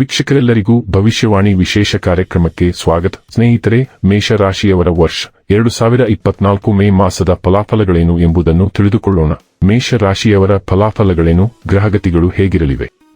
ವೀಕ್ಷಕರೆಲ್ಲರಿಗೂ ಭವಿಷ್ಯವಾಣಿ ವಿಶೇಷ ಕಾರ್ಯಕ್ರಮಕ್ಕೆ ಸ್ವಾಗತ. ಸ್ನೇಹಿತರೆ, ಮೇಷರಾಶಿಯವರ ವರ್ಷ ಎರಡು ಸಾವಿರ ಇಪ್ಪತ್ನಾಲ್ಕು ಮೇ ಮಾಸದ ಫಲಾಫಲಗಳೇನು ಎಂಬುದನ್ನು ತಿಳಿದುಕೊಳ್ಳೋಣ. ಮೇಷರಾಶಿಯವರ ಫಲಾಫಲಗಳೇನು, ಗ್ರಹಗತಿಗಳು ಹೇಗಿರಲಿವೆ?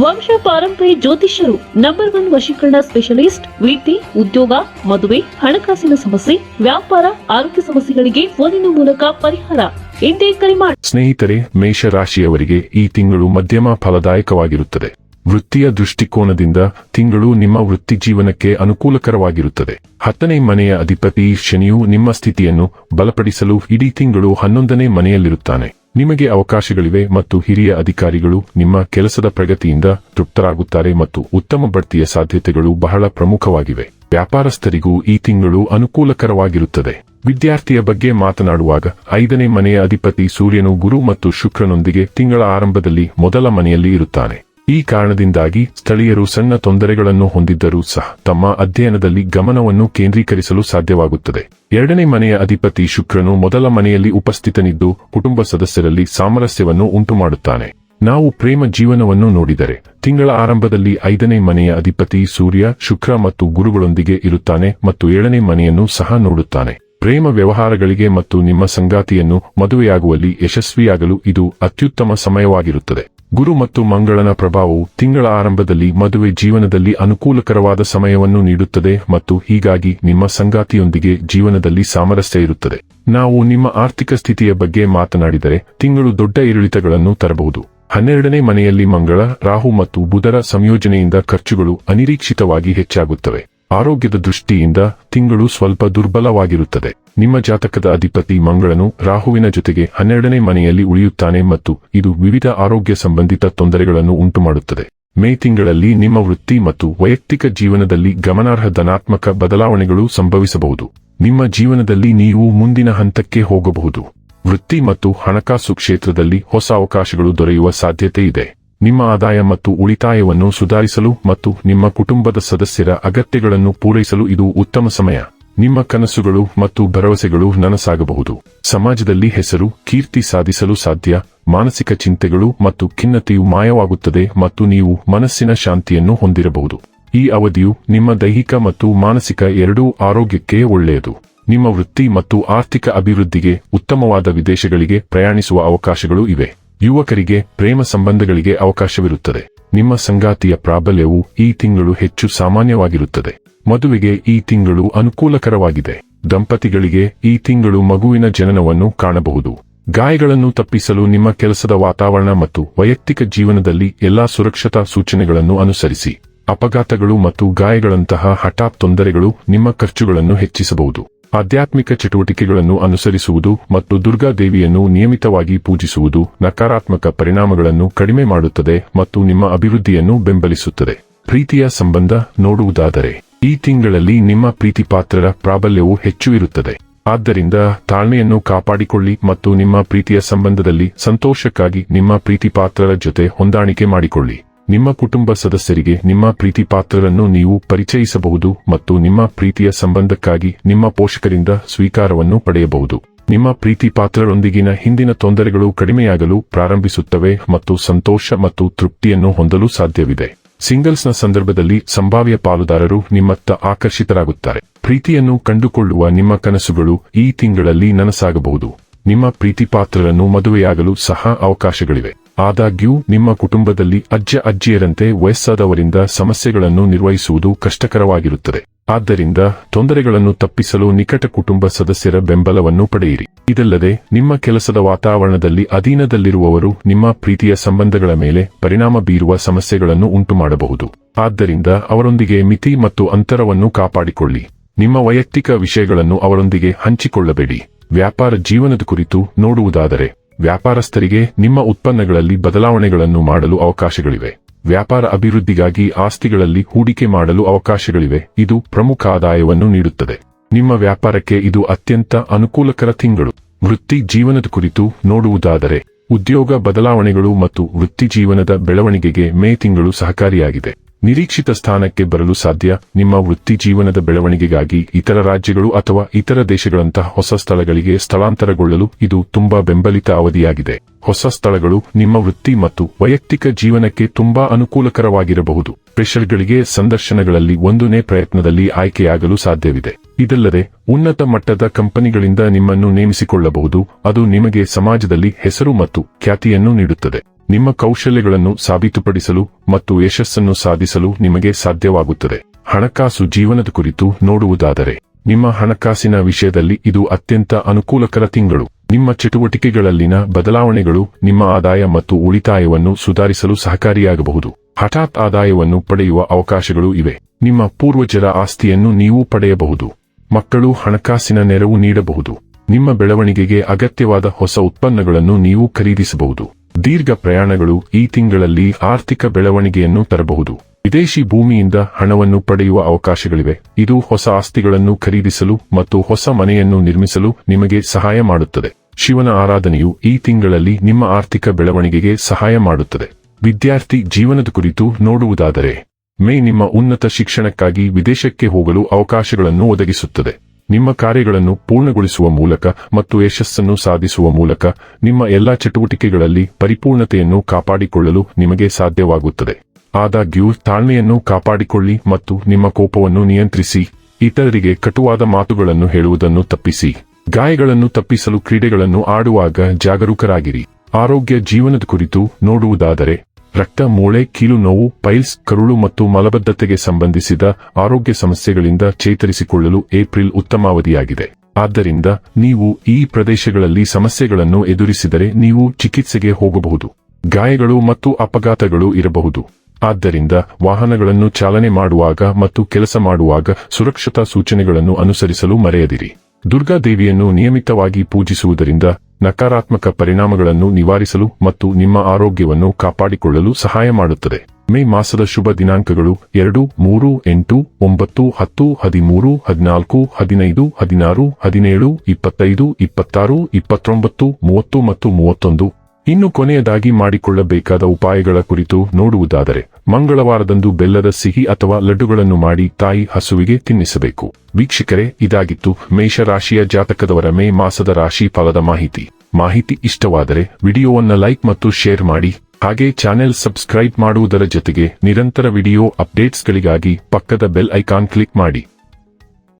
ವಂಶ ಪಾರಂಪರ್ಯ ಜ್ಯೋತಿಷ್ಯರು ನಂಬರ್ ಒನ್ ವಶೀಕರಣ ಸ್ಪೆಷಲಿಸ್ಟ್ ವೃತ್ತಿ ಉದ್ಯೋಗ, ಮದುವೆ, ಹಣಕಾಸಿನ ಸಮಸ್ಯೆ, ವ್ಯಾಪಾರ, ಆರೋಗ್ಯ ಸಮಸ್ಯೆಗಳಿಗೆ ಫೋನಿನ ಮೂಲಕ ಪರಿಹಾರ. ಎಂದೇ ಕರೆ ಮಾಡಿ ಸ್ನೇಹಿತರೆ, ಮೇಷರಾಶಿಯವರಿಗೆ ಈ ತಿಂಗಳು ಮಧ್ಯಮ ಫಲದಾಯಕವಾಗಿರುತ್ತದೆ. ವೃತ್ತಿಯ ದೃಷ್ಟಿಕೋನದಿಂದ ತಿಂಗಳು ನಿಮ್ಮ ವೃತ್ತಿ ಜೀವನಕ್ಕೆ ಅನುಕೂಲಕರವಾಗಿರುತ್ತದೆ. ಹತ್ತನೇ ಮನೆಯ ಅಧಿಪತಿ ಶನಿಯು ನಿಮ್ಮ ಸ್ಥಿತಿಯನ್ನು ಬಲಪಡಿಸಲು ಇಡೀ ತಿಂಗಳು ಹನ್ನೊಂದನೇ ಮನೆಯಲ್ಲಿರುತ್ತಾನೆ. ನಿಮಗೆ ಅವಕಾಶಗಳಿವೆ ಮತ್ತು ಹಿರಿಯ ಅಧಿಕಾರಿಗಳು ನಿಮ್ಮ ಕೆಲಸದ ಪ್ರಗತಿಯಿಂದ ತೃಪ್ತರಾಗುತ್ತಾರೆ ಮತ್ತು ಉತ್ತಮ ಬಡ್ತಿಯ ಸಾಧ್ಯತೆಗಳು ಬಹಳ ಪ್ರಮುಖವಾಗಿವೆ. ವ್ಯಾಪಾರಸ್ಥರಿಗೂ ಈ ತಿಂಗಳು ಅನುಕೂಲಕರವಾಗಿರುತ್ತದೆ. ವಿದ್ಯಾರ್ಥಿಯ ಬಗ್ಗೆ ಮಾತನಾಡುವಾಗ ಐದನೇ ಮನೆಯ ಅಧಿಪತಿ ಸೂರ್ಯನು ಗುರು ಮತ್ತು ಶುಕ್ರನೊಂದಿಗೆ ತಿಂಗಳ ಆರಂಭದಲ್ಲಿ ಮೊದಲ ಮನೆಯಲ್ಲಿ ಇರುತ್ತಾನೆ. ಈ ಕಾರಣದಿಂದಾಗಿ ಸ್ಥಳೀಯರು ಸಣ್ಣ ತೊಂದರೆಗಳನ್ನು ಹೊಂದಿದ್ದರೂ ಸಹ ತಮ್ಮ ಅಧ್ಯಯನದಲ್ಲಿ ಗಮನವನ್ನು ಕೇಂದ್ರೀಕರಿಸಲು ಸಾಧ್ಯವಾಗುತ್ತದೆ. ಎರಡನೇ ಮನೆಯ ಅಧಿಪತಿ ಶುಕ್ರನು ಮೊದಲ ಮನೆಯಲ್ಲಿ ಉಪಸ್ಥಿತನಿದ್ದು ಕುಟುಂಬ ಸದಸ್ಯರಲ್ಲಿ ಸಾಮರಸ್ಯವನ್ನು ಉಂಟುಮಾಡುತ್ತಾನೆ. ನಾವು ಪ್ರೇಮ ಜೀವನವನ್ನು ನೋಡಿದರೆ ತಿಂಗಳ ಆರಂಭದಲ್ಲಿ ಐದನೇ ಮನೆಯ ಅಧಿಪತಿ ಸೂರ್ಯ, ಶುಕ್ರ ಮತ್ತು ಗುರುಗಳೊಂದಿಗೆ ಇರುತ್ತಾನೆ ಮತ್ತು ಏಳನೇ ಮನೆಯನ್ನು ಸಹ ನೋಡುತ್ತಾನೆ. ಪ್ರೇಮ ವ್ಯವಹಾರಗಳಿಗೆ ಮತ್ತು ನಿಮ್ಮ ಸಂಗಾತಿಯನ್ನು ಮದುವೆಯಾಗುವಲ್ಲಿ ಯಶಸ್ವಿಯಾಗಲು ಇದು ಅತ್ಯುತ್ತಮ ಸಮಯವಾಗಿರುತ್ತದೆ. ಗುರು ಮತ್ತು ಮಂಗಳನ ಪ್ರಭಾವವು ತಿಂಗಳ ಆರಂಭದಲ್ಲಿ ಮದುವೆ ಜೀವನದಲ್ಲಿ ಅನುಕೂಲಕರವಾದ ಸಮಯವನ್ನು ನೀಡುತ್ತದೆ ಮತ್ತು ಹೀಗಾಗಿ ನಿಮ್ಮ ಸಂಗಾತಿಯೊಂದಿಗೆ ಜೀವನದಲ್ಲಿ ಸಾಮರಸ್ಯ ಇರುತ್ತದೆ. ನಾವು ನಿಮ್ಮ ಆರ್ಥಿಕ ಸ್ಥಿತಿಯ ಬಗ್ಗೆ ಮಾತನಾಡಿದರೆ ತಿಂಗಳು ದೊಡ್ಡ ಏರಿಳಿತಗಳನ್ನು ತರಬಹುದು. ಹನ್ನೆರಡನೇ ಮನೆಯಲ್ಲಿ ಮಂಗಳ, ರಾಹು ಮತ್ತು ಬುಧರ ಸಂಯೋಜನೆಯಿಂದ ಖರ್ಚುಗಳು ಅನಿರೀಕ್ಷಿತವಾಗಿ ಹೆಚ್ಚಾಗುತ್ತವೆ. ಆರೋಗ್ಯದ ದೃಷ್ಟಿಯಿಂದ ತಿಂಗಳು ಸ್ವಲ್ಪ ದುರ್ಬಲವಾಗಿರುತ್ತದೆ. ನಿಮ್ಮ ಜಾತಕದ ಅಧಿಪತಿ ಮಂಗಳನು ರಾಹುವಿನ ಜೊತೆಗೆ ಹನ್ನೆರಡನೇ ಮನೆಯಲ್ಲಿ ಉಳಿಯುತ್ತಾನೆ ಮತ್ತು ಇದು ವಿವಿಧ ಆರೋಗ್ಯ ಸಂಬಂಧಿತ ತೊಂದರೆಗಳನ್ನು ಉಂಟುಮಾಡುತ್ತದೆ. ಮೇ ತಿಂಗಳಲ್ಲಿ ನಿಮ್ಮ ವೃತ್ತಿ ಮತ್ತು ವೈಯಕ್ತಿಕ ಜೀವನದಲ್ಲಿ ಗಮನಾರ್ಹ ಧನಾತ್ಮಕ ಬದಲಾವಣೆಗಳು ಸಂಭವಿಸಬಹುದು. ನಿಮ್ಮ ಜೀವನದಲ್ಲಿ ನೀವು ಮುಂದಿನ ಹಂತಕ್ಕೆ ಹೋಗಬಹುದು. ವೃತ್ತಿ ಮತ್ತು ಹಣಕಾಸು ಕ್ಷೇತ್ರದಲ್ಲಿ ಹೊಸ ಅವಕಾಶಗಳು ದೊರೆಯುವ ಸಾಧ್ಯತೆ ಇದೆ. ನಿಮ್ಮ ಆದಾಯ ಮತ್ತು ಉಳಿತಾಯವನ್ನು ಸುಧಾರಿಸಲು ಮತ್ತು ನಿಮ್ಮ ಕುಟುಂಬದ ಸದಸ್ಯರ ಅಗತ್ಯಗಳನ್ನು ಪೂರೈಸಲು ಇದು ಉತ್ತಮ ಸಮಯ. ನಿಮ್ಮ ಕನಸುಗಳು ಮತ್ತು ಭರವಸೆಗಳು ನನಸಾಗಬಹುದು. ಸಮಾಜದಲ್ಲಿ ಹೆಸರು, ಕೀರ್ತಿ ಸಾಧಿಸಲು ಸಾಧ್ಯ, ಮಾನಸಿಕ ಚಿಂತೆಗಳು ಮತ್ತು ಖಿನ್ನತೆಯು ಮಾಯವಾಗುತ್ತದೆ ಮತ್ತು ನೀವು ಮನಸ್ಸಿನ ಶಾಂತಿಯನ್ನು ಹೊಂದಿರಬಹುದು. ಈ ಅವಧಿಯು ನಿಮ್ಮ ದೈಹಿಕ ಮತ್ತು ಮಾನಸಿಕ ಎರಡೂ ಆರೋಗ್ಯಕ್ಕೆ ಒಳ್ಳೆಯದು. ನಿಮ್ಮ ವೃತ್ತಿ ಮತ್ತು ಆರ್ಥಿಕ ಅಭಿವೃದ್ಧಿಗೆ ಉತ್ತಮವಾದ ವಿದೇಶಗಳಿಗೆ ಪ್ರಯಾಣಿಸುವ ಅವಕಾಶಗಳು ಇವೆ. ಯುವಕರಿಗೆ ಪ್ರೇಮ ಸಂಬಂಧಗಳಿಗೆ ಅವಕಾಶವಿರುತ್ತದೆ. ನಿಮ್ಮ ಸಂಗಾತಿಯ ಪ್ರಾಬಲ್ಯವು ಈ ತಿಂಗಳು ಹೆಚ್ಚು ಸಾಮಾನ್ಯವಾಗಿರುತ್ತದೆ. ಮದುವೆಗೆ ಈ ತಿಂಗಳು ಅನುಕೂಲಕರವಾಗಿದೆ. ದಂಪತಿಗಳಿಗೆ ಈ ತಿಂಗಳು ಮಗುವಿನ ಜನನವನ್ನು ಕಾಣಬಹುದು. ಗಾಯಗಳನ್ನು ತಪ್ಪಿಸಲು ನಿಮ್ಮ ಕೆಲಸದ ವಾತಾವರಣ ಮತ್ತು ವೈಯಕ್ತಿಕ ಜೀವನದಲ್ಲಿ ಎಲ್ಲಾ ಸುರಕ್ಷತಾ ಸೂಚನೆಗಳನ್ನು ಅನುಸರಿಸಿ. ಅಪಘಾತಗಳು ಮತ್ತು ಗಾಯಗಳಂತಹ ಹಠಾತ್ ತೊಂದರೆಗಳು ನಿಮ್ಮ ಖರ್ಚುಗಳನ್ನು ಹೆಚ್ಚಿಸಬಹುದು. ಆಧ್ಯಾತ್ಮಿಕ ಚಟುವಟಿಕೆಗಳನ್ನು ಅನುಸರಿಸುವುದು ಮತ್ತು ದುರ್ಗಾ ದೇವಿಯನ್ನು ನಿಯಮಿತವಾಗಿ ಪೂಜಿಸುವುದು ನಕಾರಾತ್ಮಕ ಪರಿಣಾಮಗಳನ್ನು ಕಡಿಮೆ ಮಾಡುತ್ತದೆ ಮತ್ತು ನಿಮ್ಮ ಅಭಿವೃದ್ಧಿಯನ್ನು ಬೆಂಬಲಿಸುತ್ತದೆ. ಪ್ರೀತಿಯ ಸಂಬಂಧ ನೋಡುವುದಾದರೆ, ಈ ತಿಂಗಳಲ್ಲಿ ನಿಮ್ಮ ಪ್ರೀತಿಪಾತ್ರರ ಪ್ರಾಬಲ್ಯವು ಹೆಚ್ಚು ಇರುತ್ತದೆ. ಆದ್ದರಿಂದ ತಾಳ್ಮೆಯನ್ನು ಕಾಪಾಡಿಕೊಳ್ಳಿ ಮತ್ತು ನಿಮ್ಮ ಪ್ರೀತಿಯ ಸಂಬಂಧದಲ್ಲಿ ಸಂತೋಷಕ್ಕಾಗಿ ನಿಮ್ಮ ಪ್ರೀತಿಪಾತ್ರರ ಜೊತೆ ಹೊಂದಾಣಿಕೆ ಮಾಡಿಕೊಳ್ಳಿ. ನಿಮ್ಮ ಕುಟುಂಬ ಸದಸ್ಯರಿಗೆ ನಿಮ್ಮ ಪ್ರೀತಿ ಪಾತ್ರರನ್ನು ನೀವು ಪರಿಚಯಿಸಬಹುದು ಮತ್ತು ನಿಮ್ಮ ಪ್ರೀತಿಯ ಸಂಬಂಧಕ್ಕಾಗಿ ನಿಮ್ಮ ಪೋಷಕರಿಂದ ಸ್ವೀಕಾರವನ್ನು ಪಡೆಯಬಹುದು. ನಿಮ್ಮ ಪ್ರೀತಿ ಪಾತ್ರರೊಂದಿಗಿನ ಹಿಂದಿನ ತೊಂದರೆಗಳು ಕಡಿಮೆಯಾಗಲು ಪ್ರಾರಂಭಿಸುತ್ತವೆ ಮತ್ತು ಸಂತೋಷ ಮತ್ತು ತೃಪ್ತಿಯನ್ನು ಹೊಂದಲು ಸಾಧ್ಯವಿದೆ. ಸಿಂಗಲ್ಸ್ನ ಸಂದರ್ಭದಲ್ಲಿ ಸಂಭಾವ್ಯ ಪಾಲುದಾರರು ನಿಮ್ಮತ್ತ ಆಕರ್ಷಿತರಾಗುತ್ತಾರೆ. ಪ್ರೀತಿಯನ್ನು ಕಂಡುಕೊಳ್ಳುವ ನಿಮ್ಮ ಕನಸುಗಳು ಈ ತಿಂಗಳಲ್ಲಿ ನನಸಾಗಬಹುದು. ನಿಮ್ಮ ಪ್ರೀತಿ ಪಾತ್ರರನ್ನು ಮದುವೆಯಾಗಲು ಸಹ ಅವಕಾಶಗಳಿವೆ. ಆದಾಗ್ಯೂ, ನಿಮ್ಮ ಕುಟುಂಬದಲ್ಲಿ ಅಜ್ಜ ಅಜ್ಜಿಯರಂತೆ ವಯಸ್ಸಾದವರಿಂದ ಸಮಸ್ಯೆಗಳನ್ನು ನಿರ್ವಹಿಸುವುದು ಕಷ್ಟಕರವಾಗಿರುತ್ತದೆ. ಆದ್ದರಿಂದ, ತೊಂದರೆಗಳನ್ನು ತಪ್ಪಿಸಲು ನಿಕಟ ಕುಟುಂಬ ಸದಸ್ಯರ ಬೆಂಬಲವನ್ನು ಪಡೆಯಿರಿ. ಇದಲ್ಲದೆ, ನಿಮ್ಮ ಕೆಲಸದ ವಾತಾವರಣದಲ್ಲಿ ಅಧೀನದಲ್ಲಿರುವವರು ನಿಮ್ಮ ಪ್ರೀತಿಯ ಸಂಬಂಧಗಳ ಮೇಲೆ ಪರಿಣಾಮ ಬೀರುವ ಸಮಸ್ಯೆಗಳನ್ನು ಉಂಟುಮಾಡಬಹುದು. ಆದ್ದರಿಂದ, ಅವರೊಂದಿಗೆ ಮಿತಿ ಮತ್ತು ಅಂತರವನ್ನು ಕಾಪಾಡಿಕೊಳ್ಳಿ. ನಿಮ್ಮ ವೈಯಕ್ತಿಕ ವಿಷಯಗಳನ್ನು ಅವರೊಂದಿಗೆ ಹಂಚಿಕೊಳ್ಳಬೇಡಿ. ವ್ಯಾಪಾರ ಜೀವನದ ಕುರಿತು ನೋಡುವುದಾದರೆ ವ್ಯಾಪಾರಸ್ಥರಿಗೆ ನಿಮ್ಮ ಉತ್ಪನ್ನಗಳಲ್ಲಿ ಬದಲಾವಣೆಗಳನ್ನು ಮಾಡಲು ಅವಕಾಶಗಳಿವೆ. ವ್ಯಾಪಾರ ಅಭಿವೃದ್ಧಿಗಾಗಿ ಆಸ್ತಿಗಳಲ್ಲಿ ಹೂಡಿಕೆ ಮಾಡಲು ಅವಕಾಶಗಳಿವೆ. ಇದು ಪ್ರಮುಖ ಆದಾಯವನ್ನು ನೀಡುತ್ತದೆ. ನಿಮ್ಮ ವ್ಯಾಪಾರಕ್ಕೆ ಇದು ಅತ್ಯಂತ ಅನುಕೂಲಕರ ತಿಂಗಳು. ವೃತ್ತಿ ಜೀವನದ ಕುರಿತು ನೋಡುವುದಾದರೆ, ಉದ್ಯೋಗ ಬದಲಾವಣೆಗಳು ಮತ್ತು ವೃತ್ತಿ ಜೀವನದ ಬೆಳವಣಿಗೆಗೆ ಮೇ ತಿಂಗಳು ಸಹಕಾರಿಯಾಗಿದೆ. ನಿರೀಕ್ಷಿತ ಸ್ಥಾನಕ್ಕೆ ಬರಲು ಸಾಧ್ಯ. ನಿಮ್ಮ ವೃತ್ತಿ ಜೀವನದ ಬೆಳವಣಿಗೆಗಾಗಿ ಇತರ ರಾಜ್ಯಗಳು ಅಥವಾ ಇತರ ದೇಶಗಳಂತಹ ಹೊಸ ಸ್ಥಳಗಳಿಗೆ ಸ್ಥಳಾಂತರಗೊಳ್ಳಲು ಇದು ತುಂಬಾ ಬೆಂಬಲಿತ ಅವಧಿಯಾಗಿದೆ. ಹೊಸ ಸ್ಥಳಗಳು ನಿಮ್ಮ ವೃತ್ತಿ ಮತ್ತು ವೈಯಕ್ತಿಕ ಜೀವನಕ್ಕೆ ತುಂಬಾ ಅನುಕೂಲಕರವಾಗಿರಬಹುದು. ಸ್ಪೆಷಲ್ಗಳಿಗೆ ಸಂದರ್ಶನಗಳಲ್ಲಿ ಒಂದನೇ ಪ್ರಯತ್ನದಲ್ಲಿ ಆಯ್ಕೆಯಾಗಲು ಸಾಧ್ಯವಿದೆ. ಇದಲ್ಲದೆ, ಉನ್ನತ ಮಟ್ಟದ ಕಂಪನಿಗಳಿಂದ ನಿಮ್ಮನ್ನು ನೇಮಿಸಿಕೊಳ್ಳಬಹುದು. ಅದು ನಿಮಗೆ ಸಮಾಜದಲ್ಲಿ ಹೆಸರು ಮತ್ತು ಖ್ಯಾತಿಯನ್ನು ನೀಡುತ್ತದೆ. ನಿಮ್ಮ ಕೌಶಲ್ಯಗಳನ್ನು ಸಾಬೀತುಪಡಿಸಲು ಮತ್ತು ಯಶಸ್ಸನ್ನು ಸಾಧಿಸಲು ನಿಮಗೆ ಸಾಧ್ಯವಾಗುತ್ತದೆ. ಹಣಕಾಸು ಜೀವನದ ಕುರಿತು ನೋಡುವುದಾದರೆ, ನಿಮ್ಮ ಹಣಕಾಸಿನ ವಿಷಯದಲ್ಲಿ ಇದು ಅತ್ಯಂತ ಅನುಕೂಲಕರ ತಿಂಗಳು. ನಿಮ್ಮ ಚಟುವಟಿಕೆಗಳಲ್ಲಿನ ಬದಲಾವಣೆಗಳು ನಿಮ್ಮ ಆದಾಯ ಮತ್ತು ಉಳಿತಾಯವನ್ನು ಸುಧಾರಿಸಲು ಸಹಕಾರಿಯಾಗಬಹುದು. ಹಠಾತ್ ಆದಾಯವನ್ನು ಪಡೆಯುವ ಅವಕಾಶಗಳು ಇವೆ. ನಿಮ್ಮ ಪೂರ್ವಜರ ಆಸ್ತಿಯನ್ನು ನೀವು ಪಡೆಯಬಹುದು. ಮಕ್ಕಳು ಹಣಕಾಸಿನ ನೆರವು ನೀಡಬಹುದು. ನಿಮ್ಮ ಬೆಳವಣಿಗೆಗೆ ಅಗತ್ಯವಾದ ಹೊಸ ಉತ್ಪನ್ನಗಳನ್ನು ನೀವು ಖರೀದಿಸಬಹುದು. ದೀರ್ಘ ಪ್ರಯಾಣಗಳು ಈ ತಿಂಗಳಲ್ಲಿ ಆರ್ಥಿಕ ಬೆಳವಣಿಗೆಯನ್ನು ತರಬಹುದು. ವಿದೇಶಿ ಭೂಮಿಯಿಂದ ಹಣವನ್ನು ಪಡೆಯುವ ಅವಕಾಶಗಳಿವೆ. ಇದು ಹೊಸ ಆಸ್ತಿಗಳನ್ನು ಖರೀದಿಸಲು ಮತ್ತು ಹೊಸ ಮನೆಯನ್ನು ನಿರ್ಮಿಸಲು ನಿಮಗೆ ಸಹಾಯ ಮಾಡುತ್ತದೆ. ಶಿವನ ಆರಾಧನೆಯು ಈ ತಿಂಗಳಲ್ಲಿ ನಿಮ್ಮ ಆರ್ಥಿಕ ಬೆಳವಣಿಗೆಗೆ ಸಹಾಯ ಮಾಡುತ್ತದೆ. ವಿದ್ಯಾರ್ಥಿ ಜೀವನದ ಕುರಿತು ನೋಡುವುದಾದರೆ, ಮೇ ನಿಮ್ಮ ಉನ್ನತ ಶಿಕ್ಷಣಕ್ಕಾಗಿ ವಿದೇಶಕ್ಕೆ ಹೋಗಲು ಅವಕಾಶಗಳನ್ನು ಒದಗಿಸುತ್ತದೆ. ನಿಮ್ಮ ಕಾರ್ಯಗಳನ್ನು ಪೂರ್ಣಗೊಳಿಸುವ ಮೂಲಕ ಮತ್ತು ಯಶಸ್ಸನ್ನು ಸಾಧಿಸುವ ಮೂಲಕ ನಿಮ್ಮ ಎಲ್ಲಾ ಚಟುವಟಿಕೆಗಳಲ್ಲಿ ಪರಿಪೂರ್ಣತೆಯನ್ನು ಕಾಪಾಡಿಕೊಳ್ಳಲು ನಿಮಗೆ ಸಾಧ್ಯವಾಗುತ್ತದೆ. ಆದಾಗ್ಯೂ, ತಾಳ್ಮೆಯನ್ನು ಕಾಪಾಡಿಕೊಳ್ಳಿ ಮತ್ತು ನಿಮ್ಮ ಕೋಪವನ್ನು ನಿಯಂತ್ರಿಸಿ, ಇತರರಿಗೆ ಕಟುವಾದ ಮಾತುಗಳನ್ನು ಹೇಳುವುದನ್ನು ತಪ್ಪಿಸಿ, ಗಾಯಗಳನ್ನು ತಪ್ಪಿಸಲು ಕ್ರೀಡೆಗಳನ್ನು ಆಡುವಾಗ ಜಾಗರೂಕರಾಗಿರಿ. ಆರೋಗ್ಯ ಜೀವನದ ಕುರಿತು ನೋಡುವುದಾದರೆ ರಕ್ತ, ಮೂಳೆ, ಕೀಲು ನೋವು, ಪೈಲ್ಸ್, ಕರುಳು ಮತ್ತು ಮಲಬದ್ಧತೆಗೆ ಸಂಬಂಧಿಸಿದ ಆರೋಗ್ಯ ಸಮಸ್ಯೆಗಳಿಂದ ಚೇತರಿಸಿಕೊಳ್ಳಲು ಏಪ್ರಿಲ್ ಉತ್ತಮ ಅವಧಿಯಾಗಿದೆ ಆದ್ದರಿಂದ ನೀವು ಈ ಪ್ರದೇಶಗಳಲ್ಲಿ ಸಮಸ್ಯೆಗಳನ್ನು ಎದುರಿಸಿದರೆ ನೀವು ಚಿಕಿತ್ಸೆಗೆ ಹೋಗಬಹುದು. ಗಾಯಗಳು ಮತ್ತು ಅಪಘಾತಗಳು ಇರಬಹುದು. ಆದ್ದರಿಂದ ವಾಹನಗಳನ್ನು ಚಾಲನೆ ಮಾಡುವಾಗ ಮತ್ತು ಕೆಲಸ ಮಾಡುವಾಗ ಸುರಕ್ಷತಾ ಸೂಚನೆಗಳನ್ನು ಅನುಸರಿಸಲು ಮರೆಯದಿರಿ. ದುರ್ಗಾದೇವಿಯನ್ನು ನಿಯಮಿತವಾಗಿ ಪೂಜಿಸುವುದರಿಂದ ನಕಾರಾತ್ಮಕ ಪರಿಣಾಮಗಳನ್ನು ನಿವಾರಿಸಲು ಮತ್ತು ನಿಮ್ಮ ಆರೋಗ್ಯವನ್ನು ಕಾಪಾಡಿಕೊಳ್ಳಲು ಸಹಾಯ ಮಾಡುತ್ತದೆ. ಮೇ ಮಾಸದ ಶುಭ ದಿನಾಂಕಗಳು ಎರಡು, ಮೂರು, ಎಂಟು, ಒಂಬತ್ತು, ಹತ್ತು, ಹದಿಮೂರು, ಹದಿನಾಲ್ಕು, ಹದಿನೈದು, ಹದಿನಾರು, ಹದಿನೇಳು, ಇಪ್ಪತ್ತೈದು, ಇಪ್ಪತ್ತಾರು, ಇಪ್ಪತ್ತೊಂಬತ್ತು, ಮೂವತ್ತು ಮತ್ತು ಮೂವತ್ತೊಂದು. ಇನ್ನು ಕೊನೆಯದಾಗಿ ಮಾಡಿಕೊಳ್ಳಬೇಕಾದ ಉಪಾಯಗಳ ಕುರಿತು ನೋಡುವುದಾದರೆ, ಮಂಗಳವಾರದಂದು ಬೆಲ್ಲದ ಸಿಹಿ ಅಥವಾ ಲಡ್ಡುಗಳನ್ನು ಮಾಡಿ ತಾಯಿ ಹಸುವಿಗೆ ತಿನ್ನಿಸಬೇಕು. ವೀಕ್ಷಕರೇ, ಇದಾಗಿತ್ತು ಮೇಷರಾಶಿಯ ಜಾತಕದವರ ಮೇ ಮಾಸದ ರಾಶಿ ಫಲದ ಮಾಹಿತಿ. ಮಾಹಿತಿ ಇಷ್ಟವಾದರೆ ವಿಡಿಯೋವನ್ನ ಲೈಕ್ ಮತ್ತು ಶೇರ್ ಮಾಡಿ, ಹಾಗೆ ಚಾನೆಲ್ ಸಬ್ಸ್ಕ್ರೈಬ್ ಮಾಡುವುದರ ಜೊತೆಗೆ ನಿರಂತರ ವಿಡಿಯೋ ಅಪ್ಡೇಟ್ಸ್ಗಳಿಗಾಗಿ ಪಕ್ಕದ ಬೆಲ್ ಐಕಾನ್ ಕ್ಲಿಕ್ ಮಾಡಿ.